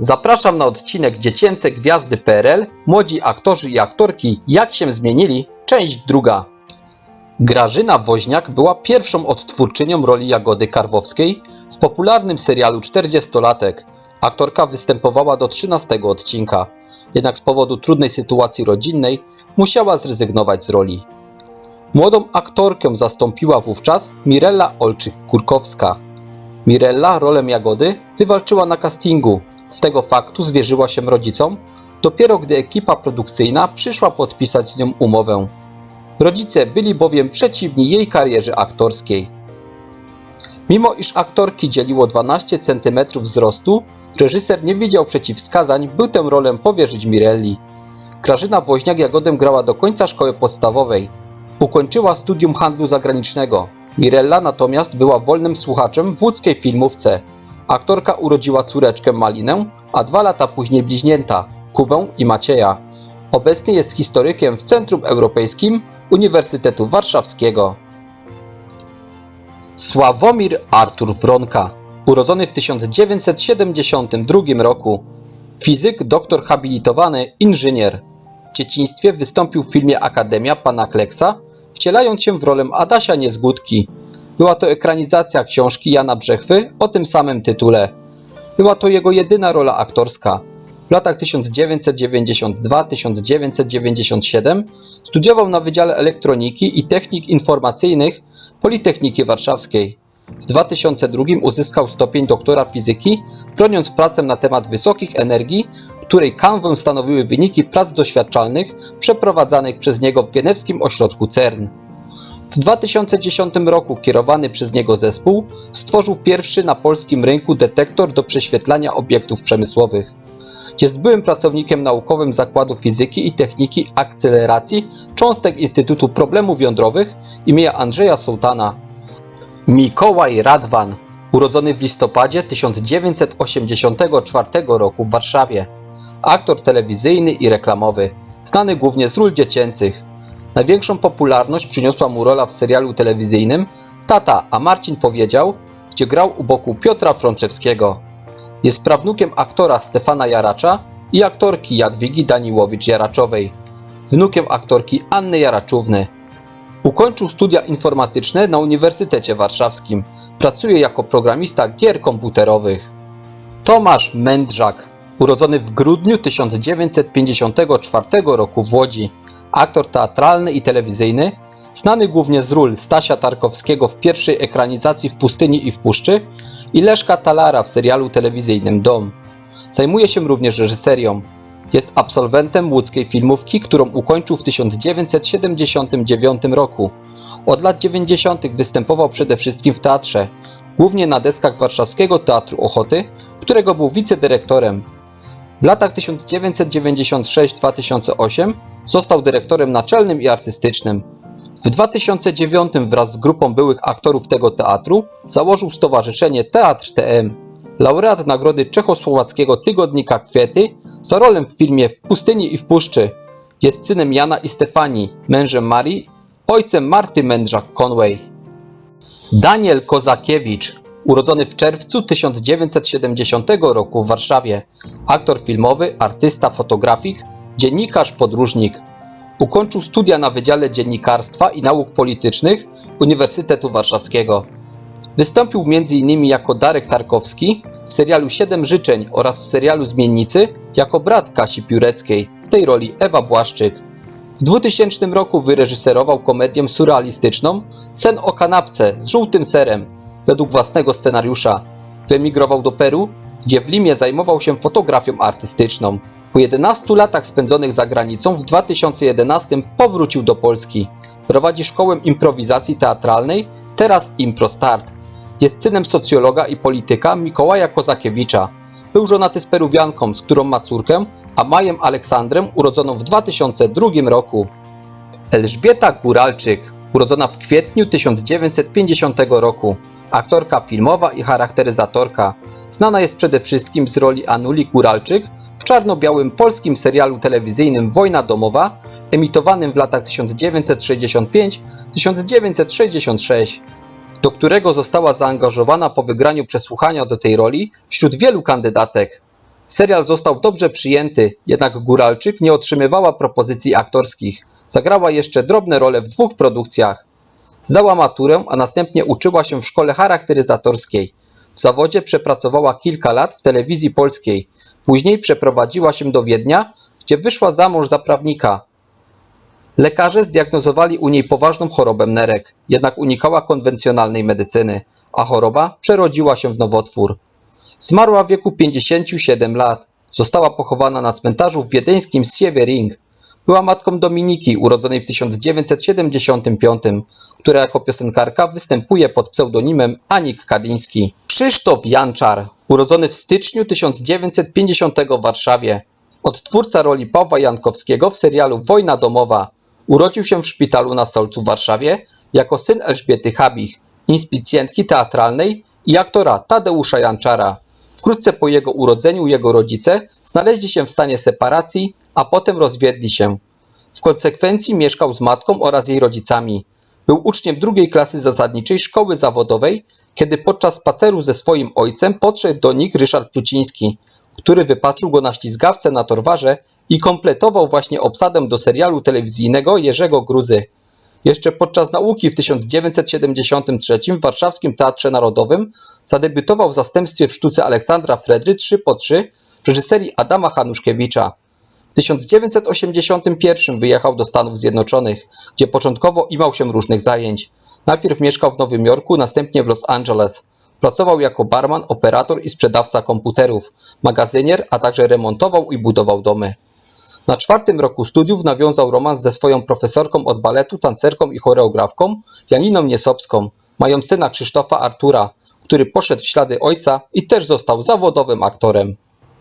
Zapraszam na odcinek Dziecięce Gwiazdy PRL. Młodzi aktorzy i aktorki jak się zmienili? Część druga. Grażyna Woźniak była pierwszą odtwórczynią roli Jagody Karwowskiej w popularnym serialu 40-latek. Aktorka występowała do 13 odcinka, jednak z powodu trudnej sytuacji rodzinnej musiała zrezygnować z roli. Młodą aktorkę zastąpiła wówczas Mirella Olczyk-Kurkowska. Mirella rolę Jagody wywalczyła na castingu. Z tego faktu zwierzyła się rodzicom, dopiero gdy ekipa produkcyjna przyszła podpisać z nią umowę. Rodzice byli bowiem przeciwni jej karierze aktorskiej. Mimo iż aktorki dzieliło 12 cm wzrostu, reżyser nie widział przeciwwskazań, by tę rolę powierzyć Mirelli. Grażyna Woźniak-Jagodę grała do końca szkoły podstawowej. Ukończyła studium handlu zagranicznego. Mirella natomiast była wolnym słuchaczem w łódzkiej filmówce. Aktorka urodziła córeczkę Malinę, a dwa lata później bliźnięta, Kubę i Macieja. Obecnie jest historykiem w Centrum Europejskim Uniwersytetu Warszawskiego. Sławomir Artur Wronka, urodzony w 1972 roku. Fizyk, doktor habilitowany, inżynier. W dzieciństwie wystąpił w filmie Akademia pana Kleksa, wcielając się w rolę Adasia Niezgódki. Była to ekranizacja książki Jana Brzechwy o tym samym tytule. Była to jego jedyna rola aktorska. W latach 1992-1997 studiował na Wydziale Elektroniki i Technik Informacyjnych Politechniki Warszawskiej. W 2002 uzyskał stopień doktora fizyki, broniąc pracę na temat wysokich energii, której kanwę stanowiły wyniki prac doświadczalnych przeprowadzanych przez niego w genewskim ośrodku CERN. W 2010 roku kierowany przez niego zespół stworzył pierwszy na polskim rynku detektor do prześwietlania obiektów przemysłowych. Jest byłym pracownikiem naukowym Zakładu Fizyki i Techniki Akceleracji Cząstek Instytutu Problemów Jądrowych imienia Andrzeja Sołtana. Mikołaj Radwan, urodzony w listopadzie 1984 roku w Warszawie. Aktor telewizyjny i reklamowy, znany głównie z ról dziecięcych. Największą popularność przyniosła mu rola w serialu telewizyjnym Tata, a Marcin powiedział, gdzie grał u boku Piotra Frączewskiego. Jest prawnukiem aktora Stefana Jaracza i aktorki Jadwigi Daniłowicz-Jaraczowej, wnukiem aktorki Anny Jaraczówny. Ukończył studia informatyczne na Uniwersytecie Warszawskim. Pracuje jako programista gier komputerowych. Tomasz Mędrzak, urodzony w grudniu 1954 roku w Łodzi, aktor teatralny i telewizyjny, znany głównie z ról Stasia Tarkowskiego w pierwszej ekranizacji w Pustyni i w Puszczy i Leszka Talara w serialu telewizyjnym Dom. Zajmuje się również reżyserią. Jest absolwentem łódzkiej filmówki, którą ukończył w 1979 roku. Od lat 90. występował przede wszystkim w teatrze, głównie na deskach Warszawskiego Teatru Ochoty, którego był wicedyrektorem. W latach 1996-2008 został dyrektorem naczelnym i artystycznym. W 2009 wraz z grupą byłych aktorów tego teatru założył stowarzyszenie Teatr TM. Laureat nagrody czechosłowackiego tygodnika Kwiety za rolę w filmie W pustyni i w puszczy. Jest synem Jana i Stefanii, mężem Marii, ojcem Marty Mędrzak-Conway. Daniel Kozakiewicz, urodzony w czerwcu 1970 roku w Warszawie, aktor filmowy, artysta, fotografik, dziennikarz, podróżnik. Ukończył studia na Wydziale Dziennikarstwa i Nauk Politycznych Uniwersytetu Warszawskiego. Wystąpił m.in. jako Darek Tarkowski w serialu Siedem Życzeń oraz w serialu Zmiennicy jako brat Kasi Pióreckiej, w tej roli Ewa Błaszczyk. W 2000 roku wyreżyserował komedię surrealistyczną Sen o kanapce z żółtym serem według własnego scenariusza. Wyemigrował do Peru, gdzie w Limie zajmował się fotografią artystyczną. Po 11 latach spędzonych za granicą w 2011 powrócił do Polski. Prowadzi szkołę improwizacji teatralnej, teraz Impro Start. Jest synem socjologa i polityka Mikołaja Kozakiewicza. Był żonaty z Peruwianką, z którą ma córkę, a Majem Aleksandrem urodzoną w 2002 roku. Elżbieta Góralczyk, urodzona w kwietniu 1950 roku. Aktorka filmowa i charakteryzatorka. Znana jest przede wszystkim z roli Anuli Góralczyk w czarno-białym polskim serialu telewizyjnym Wojna domowa, emitowanym w latach 1965-1966, do którego została zaangażowana po wygraniu przesłuchania do tej roli wśród wielu kandydatek. Serial został dobrze przyjęty, jednak Góralczyk nie otrzymywała propozycji aktorskich. Zagrała jeszcze drobne role w dwóch produkcjach. Zdała maturę, a następnie uczyła się w szkole charakteryzatorskiej. W zawodzie przepracowała kilka lat w telewizji polskiej. Później przeprowadziła się do Wiednia, gdzie wyszła za mąż za prawnika. Lekarze zdiagnozowali u niej poważną chorobę nerek, jednak unikała konwencjonalnej medycyny, a choroba przerodziła się w nowotwór. Zmarła w wieku 57 lat. Została pochowana na cmentarzu w wiedeńskim Sievering. Była matką Dominiki, urodzonej w 1975, która jako piosenkarka występuje pod pseudonimem Anik Kadiński. Krzysztof Janczar, urodzony w styczniu 1950 w Warszawie. Odtwórca roli Pawła Jankowskiego w serialu Wojna domowa. Urodził się w szpitalu na Solcu w Warszawie jako syn Elżbiety Habich, inspicjentki teatralnej i aktora Tadeusza Janczara. Wkrótce po jego urodzeniu jego rodzice znaleźli się w stanie separacji, a potem rozwiedli się. W konsekwencji mieszkał z matką oraz jej rodzicami. Był uczniem drugiej klasy zasadniczej szkoły zawodowej, kiedy podczas spaceru ze swoim ojcem podszedł do nich Ryszard Pluciński, który wypatrzył go na ślizgawce na Torwarze i kompletował właśnie obsadę do serialu telewizyjnego Jerzego Gruzy. Jeszcze podczas nauki w 1973 w Warszawskim Teatrze Narodowym zadebiutował w zastępstwie w sztuce Aleksandra Fredry 3 po 3 w reżyserii Adama Hanuszkiewicza. W 1981 wyjechał do Stanów Zjednoczonych, gdzie początkowo imał się różnych zajęć. Najpierw mieszkał w Nowym Jorku, następnie w Los Angeles. Pracował jako barman, operator i sprzedawca komputerów, magazynier, a także remontował i budował domy. Na czwartym roku studiów nawiązał romans ze swoją profesorką od baletu, tancerką i choreografką Janiną Niesopską. Mają syna Krzysztofa Artura, który poszedł w ślady ojca i też został zawodowym aktorem.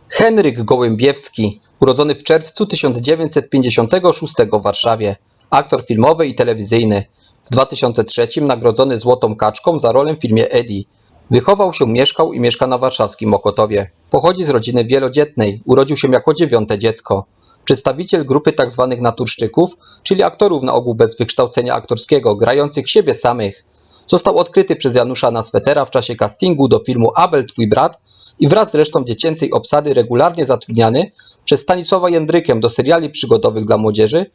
Henryk Gołębiewski, urodzony w czerwcu 1956 w Warszawie, aktor filmowy i telewizyjny. W 2003 nagrodzony Złotą Kaczką za rolę w filmie Eddie. Wychował się, mieszkał i mieszka na warszawskim Mokotowie. Pochodzi z rodziny wielodzietnej, urodził się jako dziewiąte dziecko. Przedstawiciel grupy tzw. naturszczyków, czyli aktorów na ogół bez wykształcenia aktorskiego, grających siebie samych. Został odkryty przez Janusza Naswetera w czasie castingu do filmu Abel Twój brat i wraz z resztą dziecięcej obsady regularnie zatrudniany przez Stanisława Jędrykiem do seriali przygodowych dla młodzieży,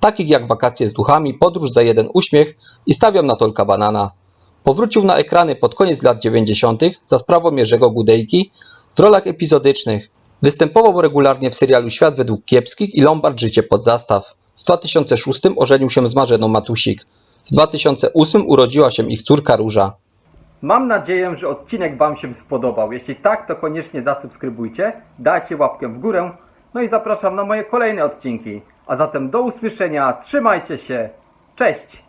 takich jak Wakacje z duchami, Podróż za jeden uśmiech i Stawiam na Tolka Banana. Powrócił na ekrany pod koniec lat 90. za sprawą Jerzego Gudejki w rolach epizodycznych. Występował regularnie w serialu Świat według kiepskich i Lombard Życie pod zastaw. W 2006 ożenił się z Marzeną Matusik. W 2008 urodziła się ich córka Róża. Mam nadzieję, że odcinek Wam się spodobał. Jeśli tak, to koniecznie zasubskrybujcie, dajcie łapkę w górę, no i zapraszam na moje kolejne odcinki. A zatem do usłyszenia, trzymajcie się, cześć!